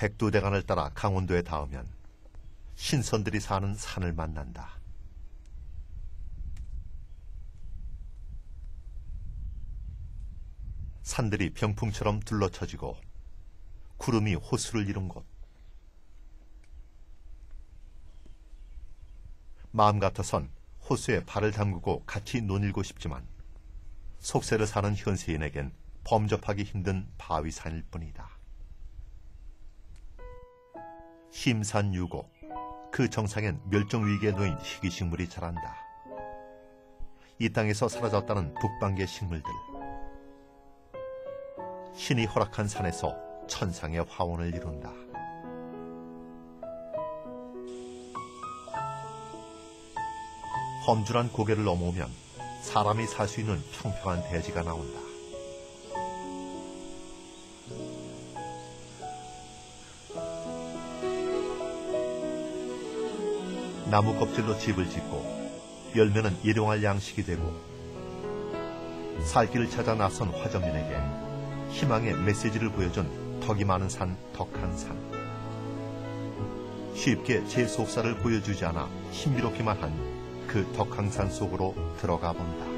백두대간을 따라 강원도에 닿으면 신선들이 사는 산을 만난다. 산들이 병풍처럼 둘러쳐지고 구름이 호수를 이룬 곳. 마음 같아선 호수에 발을 담그고 같이 논일고 싶지만 속세를 사는 현세인에겐 범접하기 힘든 바위산일 뿐이다. 심산유고 그 정상엔 멸종 위기에 놓인 희귀 식물이 자란다. 이 땅에서 사라졌다는 북방계 식물들. 신이 허락한 산에서 천상의 화원을 이룬다. 험준한 고개를 넘어오면 사람이 살 수 있는 평평한 대지가 나온다. 나무 껍질로 집을 짓고 열매는 일용할 양식이 되고 살 길을 찾아 나선 화정민에게 희망의 메시지를 보여준 덕이 많은 산 덕한산 쉽게 제 속살을 보여주지 않아 힘비롭기만 한 그 덕항산 속으로 들어가 본다.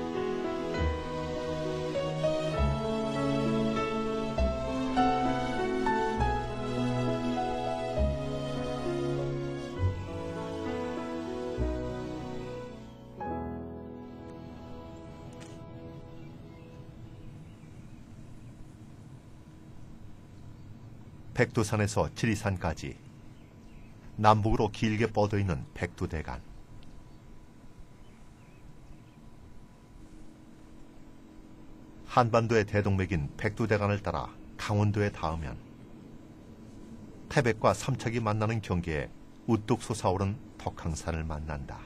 백두산에서 지리산까지 남북으로 길게 뻗어 있는 백두대간. 한반도의 대동맥인 백두대간을 따라 강원도에 닿으면 태백과 삼척이 만나는 경계에 우뚝 솟아오른 덕항산을 만난다.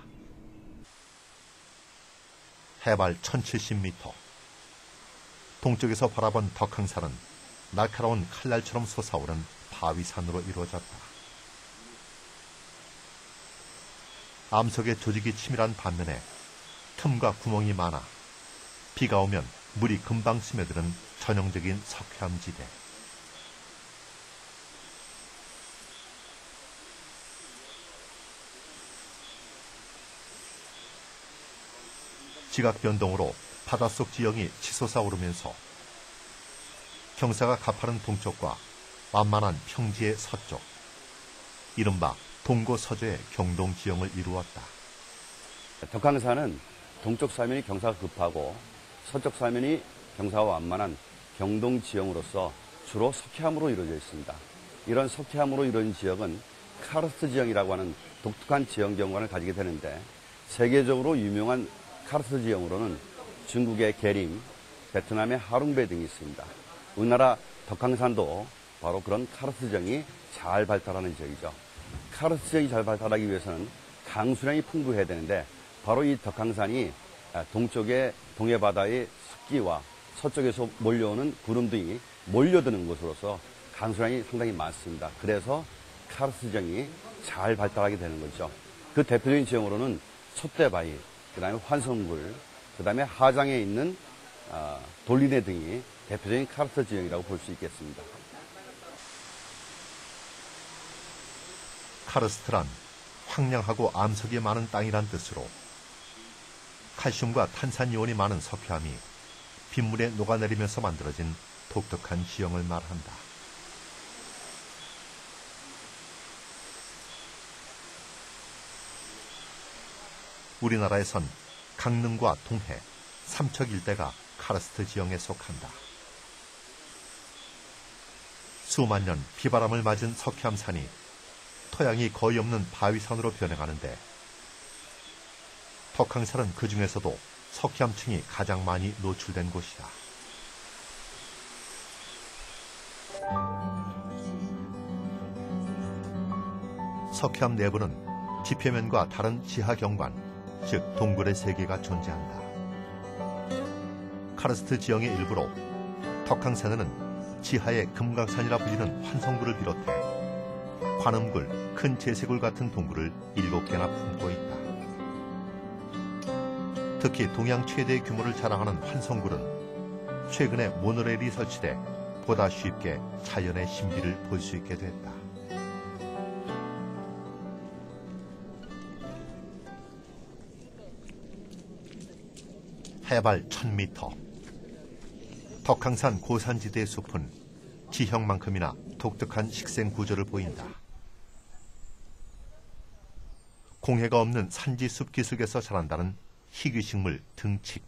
해발 1070m. 동쪽에서 바라본 덕항산은 날카로운 칼날처럼 솟아오른 바위산으로 이루어졌다. 암석의 조직이 치밀한 반면에 틈과 구멍이 많아 비가 오면 물이 금방 스며드는 전형적인 석회암 지대. 지각 변동으로 바닷속 지형이 치솟아 오르면서 경사가 가파른 동쪽과 완만한 평지의 서쪽, 이른바 동고서저의 경동 지형을 이루었다. 덕강산은 동쪽 사면이 경사가 급하고 서쪽 사면이 경사가 완만한 경동 지형으로서 주로 석회암으로 이루어져 있습니다. 이런 석회암으로 이루어진 지역은 카르스트 지형이라고 하는 독특한 지형 경관을 가지게 되는데 세계적으로 유명한 카르스트 지형으로는 중국의 게림, 베트남의 하룽베 등이 있습니다. 우리나라 덕강산도 바로 그런 카르스트 지형이 잘 발달하는 지역이죠. 카르스트 지형이 잘 발달하기 위해서는 강수량이 풍부해야 되는데 바로 이 덕강산이 동쪽의 동해 바다의 습기와 서쪽에서 몰려오는 구름 등이 몰려드는 곳으로서 강수량이 상당히 많습니다. 그래서 카르스트 지형이 잘 발달하게 되는 거죠. 그 대표적인 지형으로는 촛대바위, 그 다음에 환성굴, 그 다음에 하장에 있는 어, 돌리네 등이 대표적인 카르스트 지형이라고 볼 수 있겠습니다. 카르스트란 황량하고 암석이 많은 땅이란 뜻으로 칼슘과 탄산이온이 많은 석회암이 빗물에 녹아내리면서 만들어진 독특한 지형을 말한다. 우리나라에선 강릉과 동해, 삼척 일대가 카르스트 지형에 속한다. 수만 년 비바람을 맞은 석회암산이 토양이 거의 없는 바위산으로 변해가는데 덕항산은 그 중에서도 석회암층이 가장 많이 노출된 곳이다. 석회암 내부는 지표면과 다른 지하 경관, 즉 동굴의 세계가 존재한다. 카르스트 지형의 일부로 덕항산에는 지하의 금강산이라 불리는 환성굴을 비롯해 관음굴, 큰 채색굴 같은 동굴을 일곱 개나 품고 있다. 특히 동양 최대 규모를 자랑하는 환성굴은 최근에 모노레일이 설치돼 보다 쉽게 자연의 신비를 볼 수 있게 됐다. 해발 1000m 덕항산 고산지대의 숲은 지형만큼이나 독특한 식생 구조를 보인다. 공해가 없는 산지 숲 기슭에서 자란다는 희귀식물 등칩.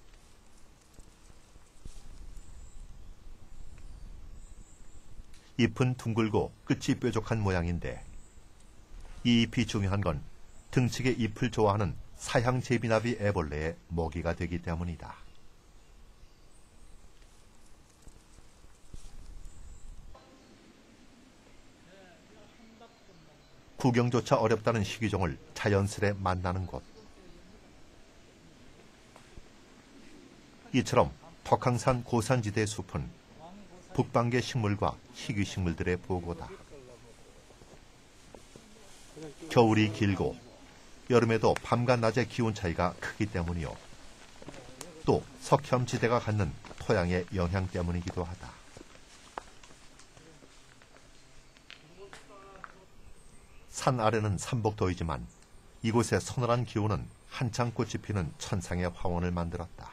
잎은 둥글고 끝이 뾰족한 모양인데 이 잎이 중요한 건 등치의 잎을 좋아하는 사향제비나비 애벌레의 먹이가 되기 때문이다. 구경조차 어렵다는 희귀종을 자연스레 만나는 곳. 이처럼 덕항산 고산지대 숲은 북방계 식물과 희귀 식물들의 보고다. 겨울이 길고 여름에도 밤과 낮의 기온 차이가 크기 때문이요. 또 석혐지대가 갖는 토양의 영향 때문이기도 하다. 산 아래는 삼복도이지만 이곳의 서늘한 기온은 한창 꽃이 피는 천상의 화원을 만들었다.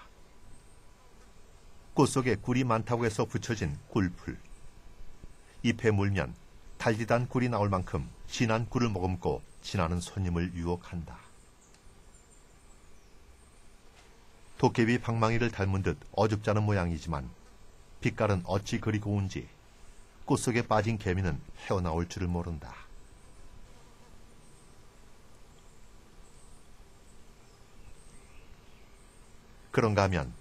꽃 속에 꿀이 많다고 해서 붙여진 꿀풀. 잎에 물면 달디단 꿀이 나올 만큼 진한 꿀을 머금고 지나는 손님을 유혹한다. 도깨비 방망이를 닮은 듯 어줍잖은 모양이지만 빛깔은 어찌 그리 고운지 꽃 속에 빠진 개미는 헤어나올 줄을 모른다. 그런가 하면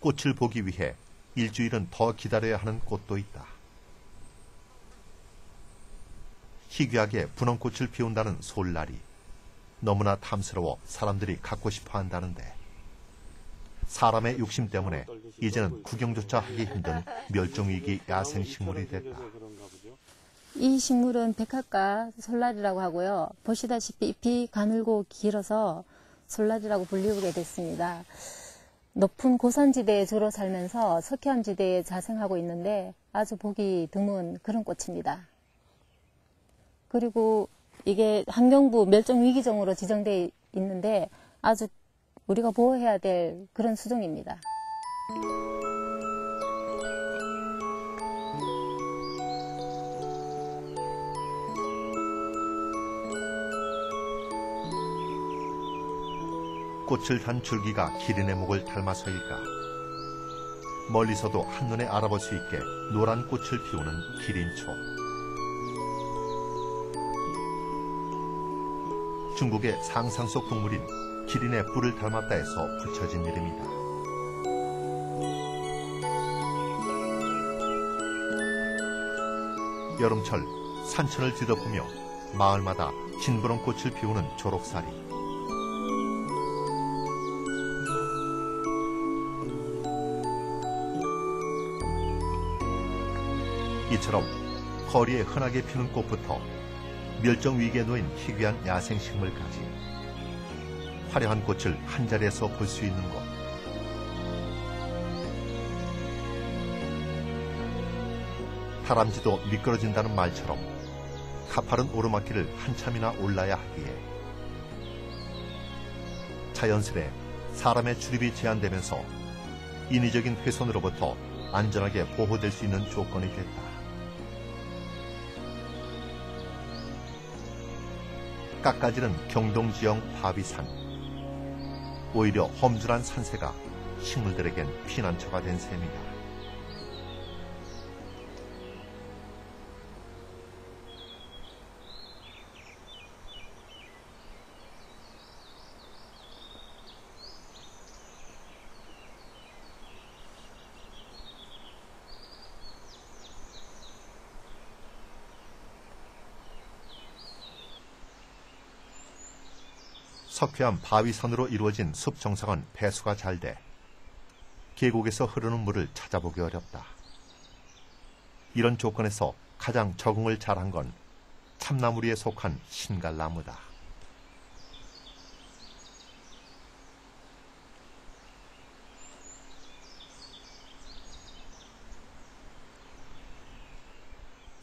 꽃을 보기 위해 일주일은 더 기다려야 하는 꽃도 있다. 희귀하게 분홍꽃을 피운다는 솔날이 너무나 탐스러워 사람들이 갖고 싶어 한다는데 사람의 욕심 때문에 이제는 구경조차 하기 힘든 멸종위기 야생식물이 됐다. 이 식물은 백합과 솔라리라고 하고요. 보시다시피 잎이 가늘고 길어서 솔라리라고 불리우게 됐습니다. 높은 고산지대에 주로 살면서 석회암지대에 자생하고 있는데 아주 보기 드문 그런 꽃입니다. 그리고 이게 환경부 멸종위기종으로 지정되어 있는데 아주 우리가 보호해야 될 그런 수종입니다. 꽃을 단 줄기가 기린의 목을 닮아서일까? 멀리서도 한눈에 알아볼 수 있게 노란 꽃을 피우는 기린초. 중국의 상상 속 동물인 기린의 뿔을 닮았다 해서 붙여진 이름이다. 여름철 산천을 뒤덮으며 마을마다 진부런 꽃을 피우는 초록사리. 이처럼 거리에 흔하게 피는 꽃부터 멸종 위기에 놓인 희귀한 야생 식물까지 화려한 꽃을 한 자리에서 볼 수 있는 곳. 다람쥐도 미끄러진다는 말처럼 가파른 오르막길을 한참이나 올라야 하기에 자연스레 사람의 출입이 제한되면서 인위적인 훼손으로부터 안전하게 보호될 수 있는 조건이 됐다. 깎아지는 경동 지형 바비산. 오히려 험준한 산세가 식물들에겐 피난처가 된 셈이다. 석회암 바위선으로 이루어진 숲 정상은 배수가 잘 돼 계곡에서 흐르는 물을 찾아보기 어렵다. 이런 조건에서 가장 적응을 잘한 건 참나무리에 속한 신갈나무다.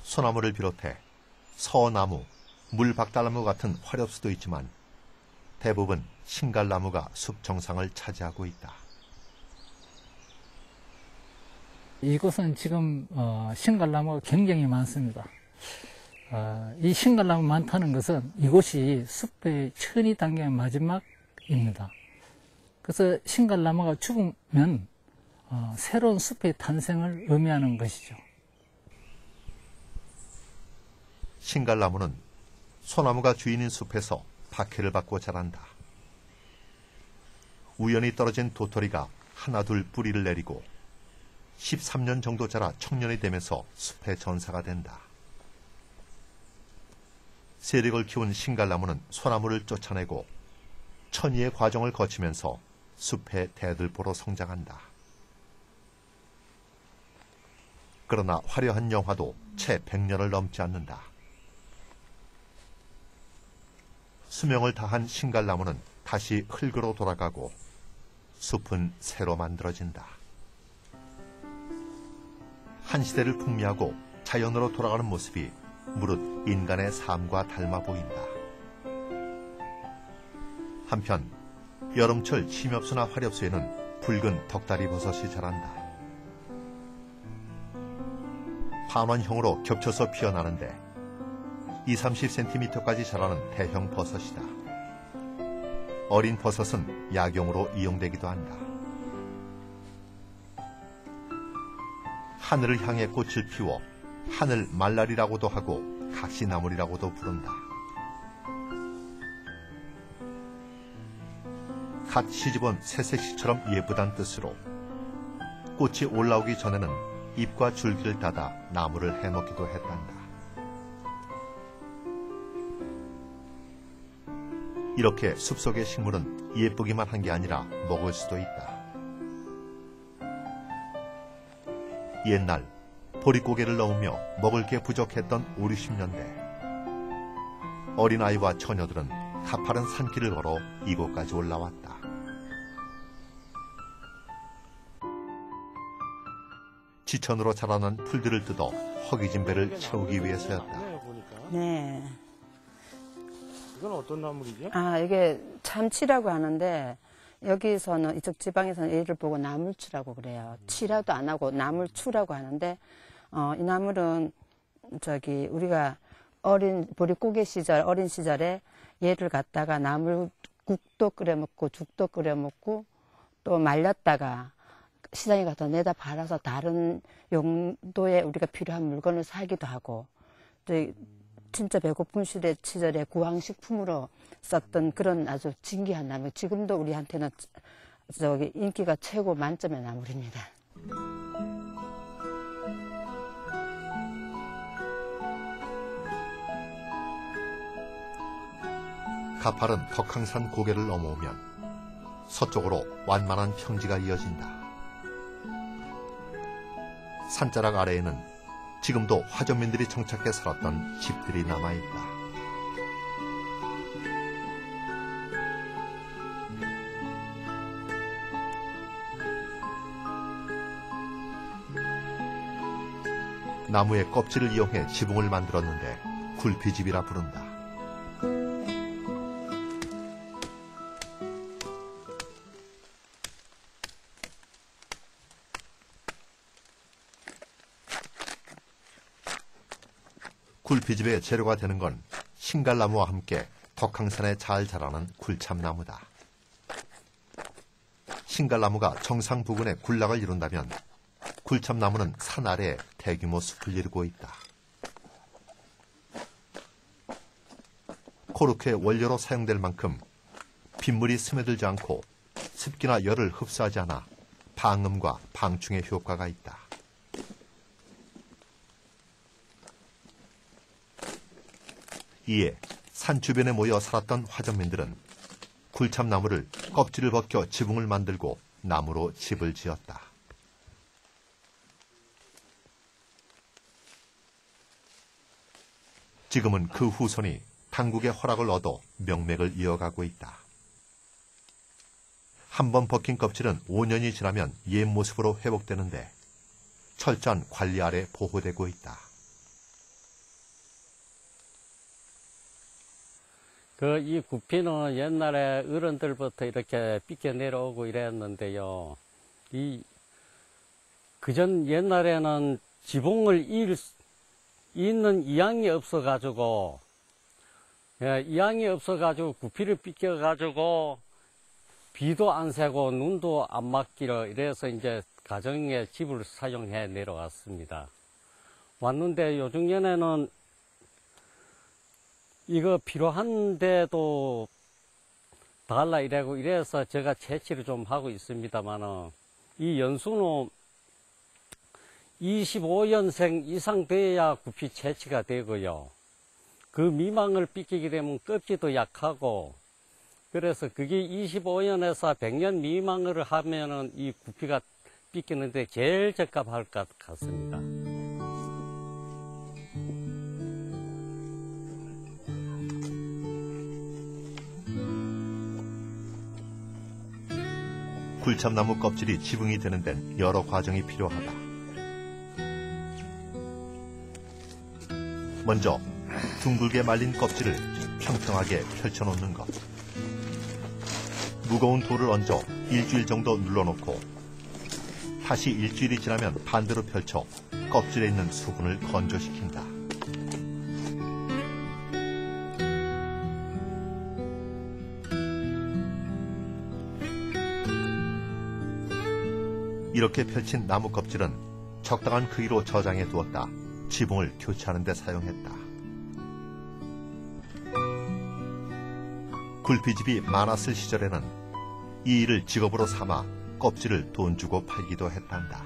소나무를 비롯해 서나무, 물박달나무 같은 화렵수도 있지만 대부분 신갈나무가 숲 정상을 차지하고 있다. 이곳은 지금 어, 신갈나무가 굉장히 많습니다. 어, 이 신갈나무 많다는 것은 이곳이 숲의 천이 단계의 마지막입니다. 그래서 신갈나무가 죽으면 어, 새로운 숲의 탄생을 의미하는 것이죠. 신갈나무는 소나무가 주인인 숲에서 박해를 받고 자란다. 우연히 떨어진 도토리가 하나둘 뿌리를 내리고 13년 정도 자라 청년이 되면서 숲의 전사가 된다. 세력을 키운 신갈나무는 소나무를 쫓아내고 천의의 과정을 거치면서 숲의 대들보로 성장한다. 그러나 화려한 영화도 채 100년을 넘지 않는다. 수명을 다한 신갈나무는 다시 흙으로 돌아가고 숲은 새로 만들어진다. 한 시대를 풍미하고 자연으로 돌아가는 모습이 무릇 인간의 삶과 닮아 보인다. 한편 여름철 침엽수나 화렵수에는 붉은 덕다리 버섯이 자란다. 반원형으로 겹쳐서 피어나는데 2, 30cm까지 자라는 대형 버섯이다. 어린 버섯은 약용으로 이용되기도 한다. 하늘을 향해 꽃을 피워 하늘 말날이라고도 하고 각시나물이라고도 부른다. 갓 시집온 새색시처럼 예쁘단 뜻으로 꽃이 올라오기 전에는 잎과 줄기를 닫아 나무를 해놓기도 했단다. 이렇게 숲속의 식물은 예쁘기만 한 게 아니라 먹을 수도 있다. 옛날 보릿고개를 넣으며 먹을 게 부족했던 5, 60년대 어린아이와 처녀들은 가파른 산길을 걸어 이곳까지 올라왔다. 지천으로 자라난 풀들을 뜯어 허기진 배를 채우기 위해서였다. 네. 이건 어떤 나물이죠? 아, 이게 참치라고 하는데, 여기서는, 이쪽 지방에서는 얘를 보고 나물추라고 그래요. 치라도 안 하고 나물추라고 하는데, 어, 이 나물은, 저기, 우리가 어린, 보릿고개 시절, 어린 시절에 얘를 갖다가 나물국도 끓여 먹고, 죽도 끓여 먹고, 또 말렸다가 시장에 가서 내다 팔아서 다른 용도에 우리가 필요한 물건을 사기도 하고, 또 진짜 배고픈 시대 시절에 구황식품으로 썼던 그런 아주 진귀한 나무. 지금도 우리한테는 저기 인기가 최고 만점의 나물입니다. 가파른 덕항산 고개를 넘어오면 서쪽으로 완만한 평지가 이어진다. 산자락 아래에는 지금도 화전민들이 정착해 살았던 집들이 남아있다. 나무의 껍질을 이용해 지붕을 만들었는데 굴피집이라 부른다. 굴피집의 재료가 되는 건 신갈나무와 함께 덕항산에 잘 자라는 굴참나무다. 신갈나무가 정상 부근에 군락을 이룬다면 굴참나무는 산 아래에 대규모 숲을 이루고 있다. 코르크의 원료로 사용될 만큼 빗물이 스며들지 않고 습기나 열을 흡수하지 않아 방음과 방충의 효과가 있다. 이에 산 주변에 모여 살았던 화전민들은 굴참나무를 껍질을 벗겨 지붕을 만들고 나무로 집을 지었다. 지금은 그 후손이 당국의 허락을 얻어 명맥을 이어가고 있다. 한 번 벗긴 껍질은 5년이 지나면 옛 모습으로 회복되는데 철저한 관리 아래 보호되고 있다. 그 이 구피는 옛날에 어른들부터 이렇게 삐겨 내려오고 이랬는데요. 이 그전 옛날에는 지붕을 일, 잇는 이양이 없어가지고, 예, 이양이 없어가지고 구피를 삐껴가지고, 비도 안 새고 눈도 안 맞기로 이래서 이제 가정에 집을 사용해 내려왔습니다. 왔는데 요즘에는 이거 필요한데도 달라 이래고 이래서 제가 채취를 좀 하고 있습니다만은 이 연수는 25년생 이상 돼야 구피 채취가 되고요. 그 미망을 삐끼게 되면 껍질도 약하고 그래서 그게 25년에서 100년 미망을 하면은 이 구피가 삐끼는데 제일 적합할 것 같습니다. 굴참나무 껍질이 지붕이 되는 데는 여러 과정이 필요하다. 먼저 둥글게 말린 껍질을 평평하게 펼쳐놓는 것. 무거운 돌을 얹어 일주일 정도 눌러놓고 다시 일주일이 지나면 반대로 펼쳐 껍질에 있는 수분을 건조시킨다. 이렇게 펼친 나무 껍질은 적당한 크기로 저장해 두었다. 지붕을 교체하는 데 사용했다. 굴피집이 많았을 시절에는 이 일을 직업으로 삼아 껍질을 돈 주고 팔기도 했단다.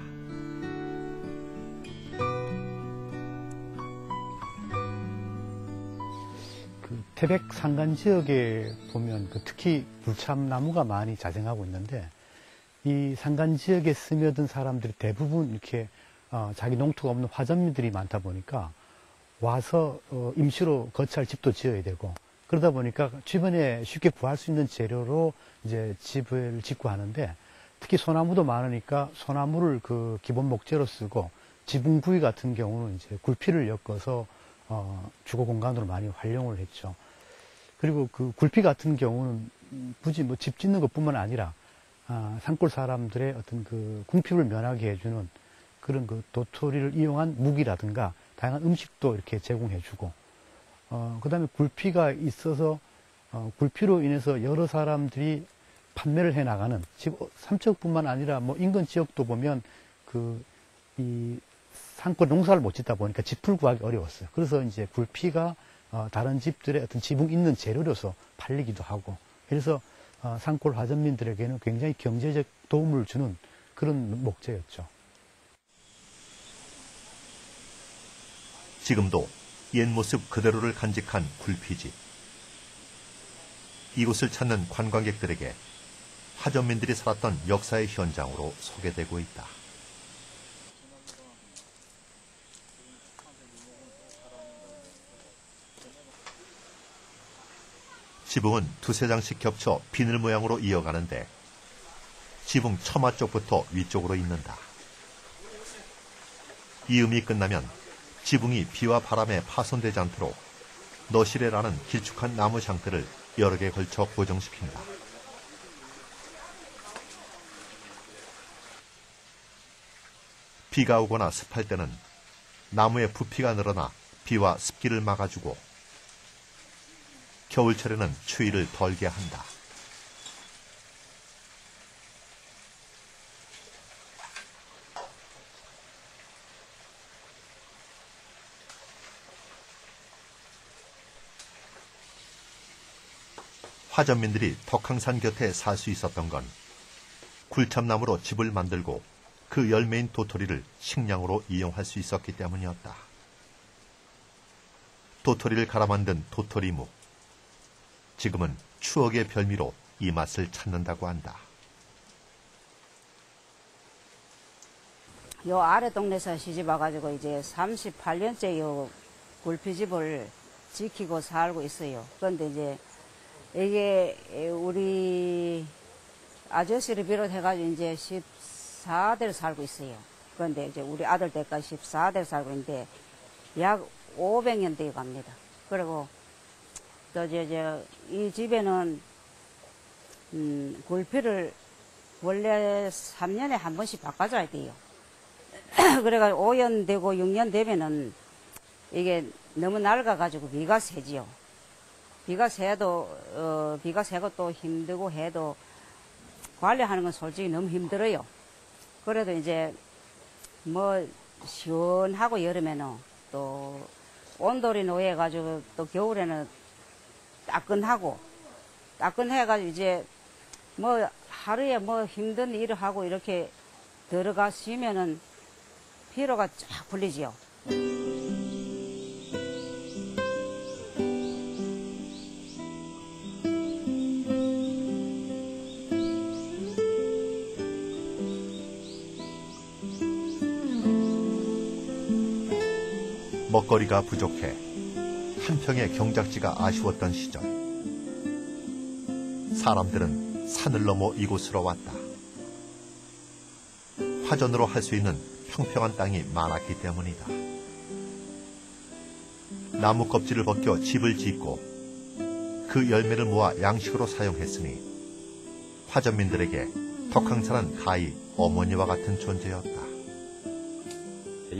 그 태백 산간 지역에 보면 그 특히 불참나무가 많이 자생하고 있는데 이 산간 지역에 스며든 사람들이 대부분 이렇게 어, 자기 농토가 없는 화전민들이 많다 보니까 와서 어, 임시로 거처할 집도 지어야 되고 그러다 보니까 주변에 쉽게 구할 수 있는 재료로 이제 집을 짓고 하는데 특히 소나무도 많으니까 소나무를 그 기본 목재로 쓰고 지붕 부위 같은 경우는 이제 굴피를 엮어서 어, 주거 공간으로 많이 활용을 했죠. 그리고 그 굴피 같은 경우는 음, 굳이 뭐 집 짓는 것뿐만 아니라 아, 산골 사람들의 어떤 그 궁핍을 면하게 해주는 그런 그 도토리를 이용한 무기라든가 다양한 음식도 이렇게 제공해주고 어, 그 다음에 굴피가 있어서 어, 굴피로 인해서 여러 사람들이 판매를 해 나가는 지금 삼척뿐만 아니라 뭐 인근 지역도 보면 그 이 산골 농사를 못 짓다 보니까 짚을 구하기 어려웠어요. 그래서 이제 굴피가 어, 다른 집들의 어떤 지붕 있는 재료로서 팔리기도 하고 그래서 어, 산골 화전민들에게는 굉장히 경제적 도움을 주는 그런 목재였죠. 지금도 옛 모습 그대로를 간직한 굴피집. 이곳을 찾는 관광객들에게 화전민들이 살았던 역사의 현장으로 소개되고 있다. 지붕은 두세 장씩 겹쳐 비늘 모양으로 이어가는데 지붕 처마 쪽부터 위쪽으로 잇는다. 이음이 끝나면 지붕이 비와 바람에 파손되지 않도록 너시레라는 길쭉한 나무 장대를 여러 개 걸쳐 고정시킨다. 비가 오거나 습할 때는 나무의 부피가 늘어나 비와 습기를 막아주고 겨울철에는 추위를 덜게 한다. 화전민들이 덕항산 곁에 살 수 있었던 건 굴참나무로 집을 만들고 그 열매인 도토리를 식량으로 이용할 수 있었기 때문이었다. 도토리를 갈아 만든 도토리묵. 지금은 추억의 별미로 이 맛을 찾는다고 한다. 요 아래 동네에서 시집 와가지고 이제 38년째 요 굴피집을 지키고 살고 있어요. 그런데 이제 이게 우리 아저씨를 비롯해가지고 이제 14대를 살고 있어요. 그런데 이제 우리 아들 때까지 14대를 살고 있는데 약 500년 되어 갑니다. 그리고 또 이제, 이제 이 집에는 음, 굴피를 원래 3년에 한 번씩 바꿔줘야 돼요. 그래가지고 5년 되고 6년 되면은 이게 너무 낡아가지고 비가 새지요. 비가 새도, 어, 비가 새고 또 힘들고 해도 관리하는 건 솔직히 너무 힘들어요. 그래도 이제 뭐 시원하고 여름에는 또 온돌이 놓여가지고 또 겨울에는 따끈하고 따끈해가지고 이제 뭐 하루에 뭐 힘든 일을 하고 이렇게 들어가시면은 피로가 쫙 풀리지요. 먹거리가 부족해 한 평의 경작지가 아쉬웠던 시절 사람들은 산을 넘어 이곳으로 왔다. 화전으로 할 수 있는 평평한 땅이 많았기 때문이다. 나무 껍질을 벗겨 집을 짓고 그 열매를 모아 양식으로 사용했으니 화전민들에게 덕항산은 가히 어머니와 같은 존재였다.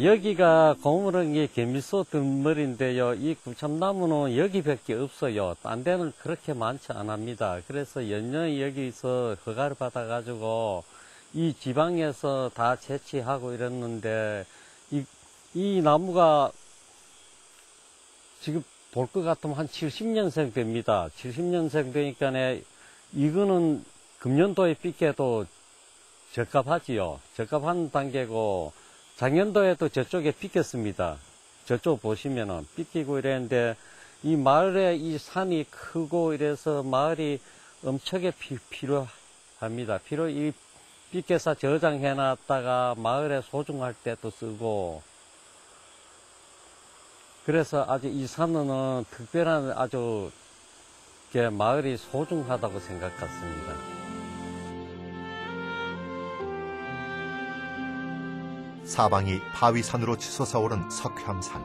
여기가 고무렁이 개미소 덩머리인데요. 이 구참나무는 여기밖에 없어요. 딴 데는 그렇게 많지 않합니다. 그래서 연년히 여기서 허가를 받아가지고 이 지방에서 다 채취하고 이랬는데 이, 이 나무가 지금 볼 것 같으면 한 70년생 됩니다. 70년생 되니까 이거는 금년도에 삐게도 적합하지요. 적합한 단계고 작년도에도 저쪽에 삐꼈습니다. 저쪽 보시면은 삐끼고 이랬는데 이 마을에 이 산이 크고 이래서 마을이 엄청나게 피, 필요합니다. 필요 이 삐껴서 저장해 놨다가 마을에 소중할 때도 쓰고 그래서 아주 이 산은 특별한 아주 게 마을이 소중하다고 생각했습니다. 사방이 바위산으로 치솟아 오른 석회암산.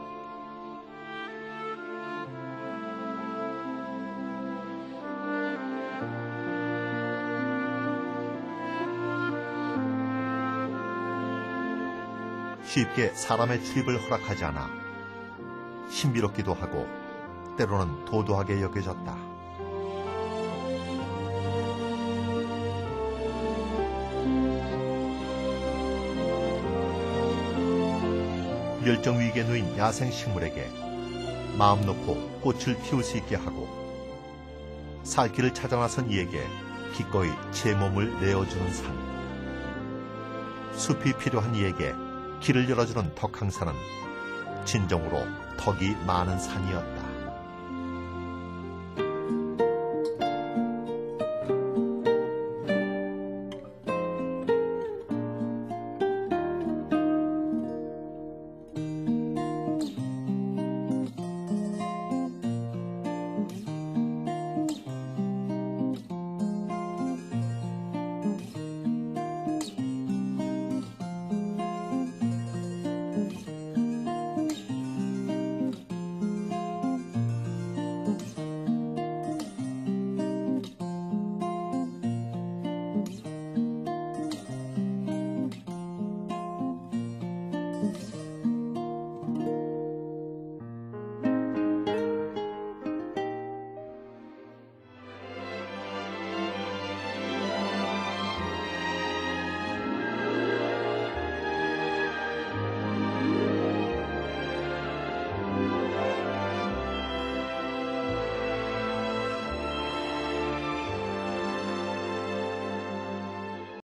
쉽게 사람의 출입을 허락하지 않아 신비롭기도 하고 때로는 도도하게 여겨졌다. 멸종 위기에 놓인 야생 식물에게 마음 놓고 꽃을 피울 수 있게 하고 살 길을 찾아 나선 이에게 기꺼이 제 몸을 내어주는 산. 숲이 필요한 이에게 길을 열어주는 덕항산은 진정으로 덕이 많은 산이었다.